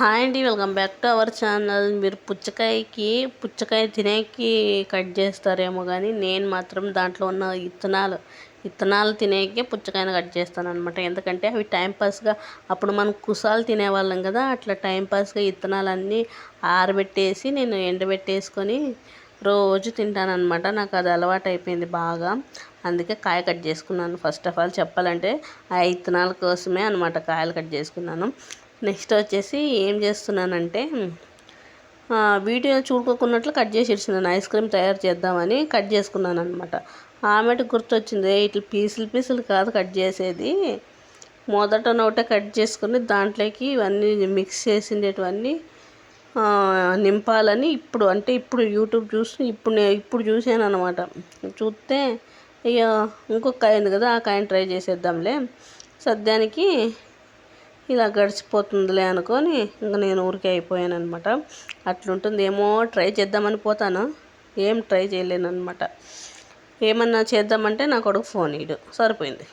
Hi అండి welcome back to our channel. మీరు పుచ్చకాయకి పుచ్చకాయ తినేకి కట్ చేస్తారేమో కానీ నేను మాత్రం దాంట్లో ఉన్న ఇత్తనాలు ఇత్తనాలు తినేకే పుచ్చకాయను కట్ చేస్తాను అనమాట ఎందుకంటే అవి టైంపాస్గా అప్పుడు మనం కుసాలు తినేవాళ్ళం కదా అట్లా టైంపాస్గా ఇత్తనాలన్నీ ఆరబెట్టేసి నేను ఎండబెట్టేసుకొని రోజు తింటానమాట నాకు అది అలవాటు అయిపోయింది బాగా. అందుకే కాయ కట్ చేసుకున్నాను. ఫస్ట్ ఆఫ్ ఆల్ చెప్పాలంటే ఆ ఇత్తనాల కోసమే అనమాట కాయలు కట్ చేసుకున్నాను. నెక్స్ట్ వచ్చేసి ఏం చేస్తున్నానంటే వీడియో చూడుకోకున్నట్లు కట్ చేసి ఇచ్చినాను ఐస్ క్రీమ్ తయారు చేద్దామని కట్ చేసుకున్నాను అనమాట ఆమెటి గుర్తొచ్చింది ఇట్లా పీసులు పీసులు కాదు కట్ చేసేది. మొదట నోటే కట్ చేసుకుని దాంట్లోకి ఇవన్నీ మిక్స్ చేసిండేటివన్నీ నింపాలని ఇప్పుడు అంటే ఇప్పుడు యూట్యూబ్ చూసి ఇప్పుడు నేను ఇప్పుడు చూసాను అనమాట చూస్తే ఇక ఇంకొక కాయ ఉంది కదా ఆ కాయని ట్రై చేసేద్దాంలే. సద్యానికి ఇలా గడిచిపోతుందిలే అనుకొని ఇంక నేను ఊరికే అయిపోయాను అనమాట అట్లుంటుంది ఏమో ట్రై చేద్దామని పోతాను. ఏం ట్రై చేయలేను అనమాట ఏమన్నా చేద్దామంటే నా కొడుకు ఫోన్ ఇడు సరిపోయింది.